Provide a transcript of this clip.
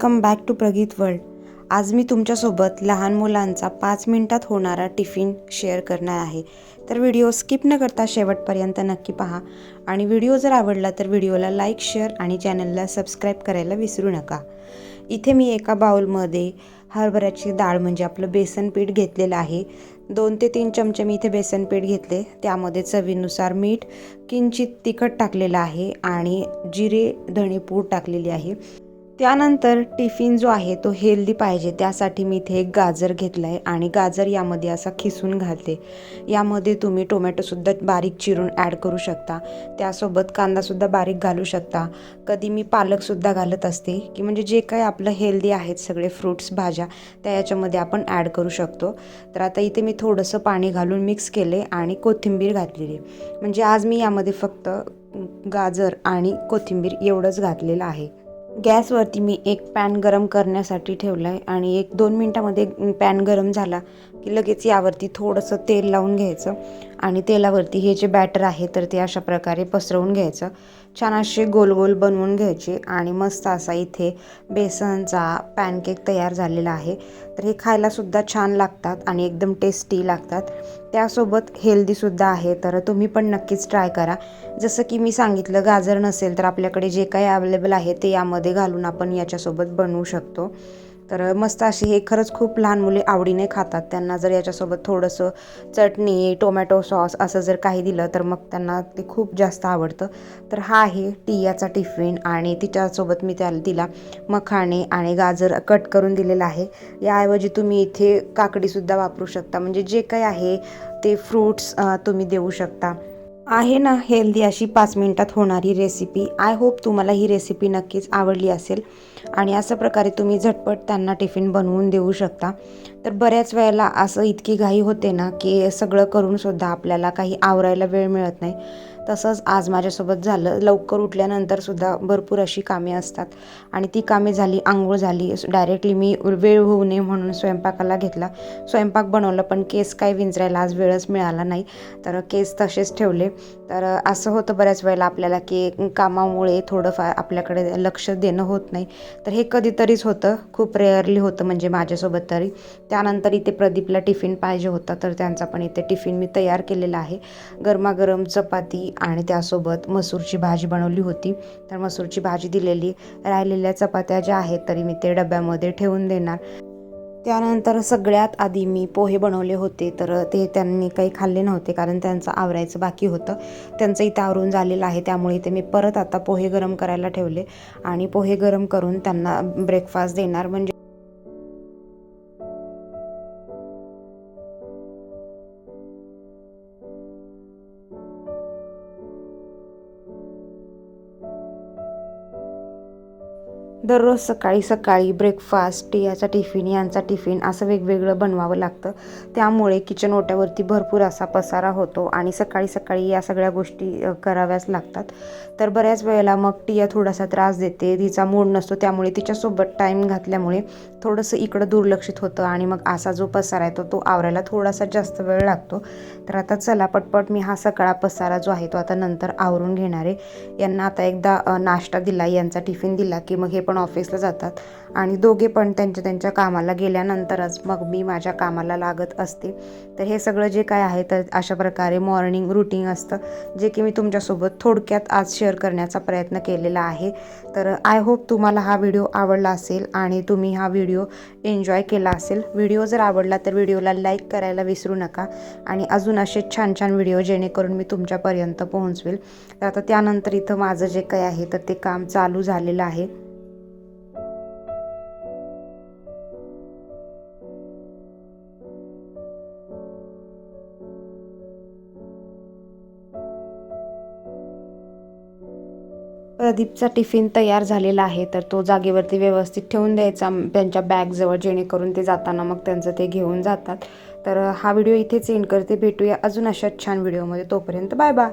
Welcome back to Prageet world. आज मी तुमच्यासोबत लहान मुलांचा पाच मिनिटात होणारा टिफिन शेअर करणार आहे. तर व्हिडिओ स्किप न करता शेवटपर्यंत नक्की पहा. आणि व्हिडिओ जर आवडला तर व्हिडिओला लाईक शेअर आणि चॅनलला सबस्क्राईब करायला विसरू नका. इथे मी एका बाउलमध्ये हरभऱ्याची डाळ म्हणजे आपलं बेसन पीठ घेतलेलं आहे. दोन ते तीन चमचे मी इथे बेसन पीठ घेतले. त्यामध्ये चवीनुसार मीठ किंचित तिखट टाकलेलं आहे आणि जिरे धणेपूड टाकलेली आहे. त्यानंतर टिफिन जो आहे तो हेल्दी पाहिजे. त्यासाठी मी इथे एक गाजर घेतला आहे आणि गाजर यामध्ये असा खिसून घालते. यामध्ये तुम्ही टोमॅटोसुद्धा बारीक चिरून ॲड करू शकता. त्यासोबत कांदासुद्धा बारीक घालू शकता. कधी मी पालकसुद्धा घालत असते. की म्हणजे जे काही आपलं हेल्दी आहेत सगळे फ्रूट्स भाज्या त्या याच्यामध्ये आपण ॲड करू शकतो. तर आता इथे मी थोडंसं पाणी घालून मिक्स केले आणि कोथिंबीर घातलेली म्हणजे आज मी यामध्ये फक्त गाजर आणि कोथिंबीर एवढंच घातलेलं आहे. गॅसवरती मी एक पॅन गरम करण्यासाठी ठेवला आहे आणि एक दोन मिनटामध्ये पॅन गरम झाला की लगेच यावरती थोडंसं तेल लावून घ्यायचं. आणि तेलावरती हे जे बॅटर आहे तर ते अशा प्रकारे पसरवून घ्यायचं. छान असे गोल गोल बनवून घ्यायचे आणि मस्त असा इथे बेसनचा पॅनकेक तयार झालेला आहे. तर हे खायलासुद्धा छान लागतात आणि एकदम टेस्टी लागतात. त्यासोबत हेल्दीसुद्धा आहे तर तुम्ही पण नक्कीच ट्राय करा. जसं की मी सांगितलं गाजर नसेल तर आपल्याकडे जे काही अवेलेबल आहे ते यामध्ये घालून आपण याच्यासोबत बनवू शकतो. तर मस्त अशी हे खरंच खूप लहान मुले आवडीने खातात. त्यांना जर याच्यासोबत थोडंसं चटणी टोमॅटो सॉस असं जर काही दिलं तर मग त्यांना ते खूप जास्त आवडतं. तर हा आहे टियाचा टिफिन आणि तिच्यासोबत मी त्याला तिला मखाणे आणि गाजर कट करून दिलेलं आहे. याऐवजी तुम्ही इथे काकडीसुद्धा वापरू शकता. म्हणजे जे काही आहे ते फ्रूट्स तुम्ही देऊ शकता. आहे ना हेल्दी अशी पाच मिनटात होणारी रेसिपी आय होप तुम्हाला ही रेसिपी नक्कीच आवडली असेल. आणि अशा प्रकारे तुम्ही झटपट त्यांना टिफिन बनवून देऊ शकता. तर बऱ्याच वेळेला असं इतकी घाई होते ना की सगळं करूनसुद्धा आपल्याला काही आवरायला वेळ मिळत नाही. तसंच आज माझ्यासोबत झालं. लवकर उठल्यानंतरसुद्धा भरपूर अशी कामे असतात. आणि ती कामे झाली आंघोळ झाली डायरेक्टली मी वेळ होऊ नये म्हणून स्वयंपाकाला घेतला. स्वयंपाक बनवलं पण केस काय विंचरायला आज वेळच मिळाला नाही. तर केस तसेच ठेवले. तर असं होतं बऱ्याच वेळेला आपल्याला की कामामुळे थोडंफार आपल्याकडे लक्ष देणं होत नाही. तर हे कधीतरीच होतं. खूप रेअरली होतं म्हणजे माझ्यासोबत तरी. त्यानंतर इथे प्रदीपला टिफिन पाहिजे होता तर त्यांचा पण इथे टिफिन मी तयार केलेला आहे. गरमागरम चपाती आणि त्यासोबत मसूरची भाजी बनवली होती. तर मसूरची भाजी दिलेली. राहिलेल्या चपात्या ज्या आहेत तरी मी ते डब्यामध्ये ठेवून देणार. त्यानंतर सगळ्यात आधी मी पोहे बनवले होते तर ते त्यांनी काही खाल्ले नव्हते कारण त्यांचं आवरायचं बाकी होतं. त्यांचं इथं आवरून झालेलं आहे त्यामुळे इथे मी परत आता पोहे गरम करायला ठेवले. आणि पोहे गरम करून त्यांना ब्रेकफास्ट देणार म्हणजे दररोज सकाळी सकाळी ब्रेकफास्ट टियाचा टिफिन यांचा टिफिन असं वेगवेगळं बनवावं लागतं. त्यामुळे किचन ओट्यावरती भरपूर असा पसारा होतो आणि सकाळी सकाळी या सगळ्या गोष्टी कराव्याच लागतात. तर बऱ्याच वेळेला मग टिया थोडासा त्रास देते तिचा मूड नसतो त्यामुळे तिच्यासोबत टाईम घातल्यामुळे थोडंसं इकडं दुर्लक्षित होतं आणि मग असा जो पसारा आहे तो तो आवरायला थोडासा जास्त वेळ लागतो. तर आता चला पटपट मी हा सकाळा पसारा जो आहे तो आता नंतर आवरून घेणार आहे. यांना आता एकदा नाश्ता दिला यांचा टिफिन दिला की मग हे पण ऑफिसला जातात. आणि दोघे पण त्यांच्या त्यांच्या कामाला गेल्यानंतरच मग मी माझ्या कामाला लागत असते. तर हे सगळं जे काय आहे तर अशा प्रकारे मॉर्निंग रुटीन असतं जे की मी तुमच्यासोबत थोडक्यात आज शेअर करण्याचा प्रयत्न केलेला आहे. तर आय होप तुम्हाला हा व्हिडिओ आवडला असेल आणि तुम्ही हा व्हिडिओ एन्जॉय केला असेल. व्हिडिओ जर आवडला तर व्हिडिओला लाईक करायला विसरू नका. आणि अजून असे छान छान व्हिडिओ जेणेकरून मी तुमच्यापर्यंत पोहोचवेल. तर आता त्यानंतर इथं माझं जे काही आहे तर ते काम चालू झालेलं आहे. प्रदीपचा टिफिन तयार झालेला आहे तर तो जागेवरती व्यवस्थित ठेवून द्यायचा त्यांच्या बॅगजवळ जेणेकरून ते जाताना मग त्यांचं ते घेऊन जातात. तर हा व्हिडिओ इथेच एंड करते. भेटूया अजून अशाच छान व्हिडिओमध्ये तोपर्यंत बाय बाय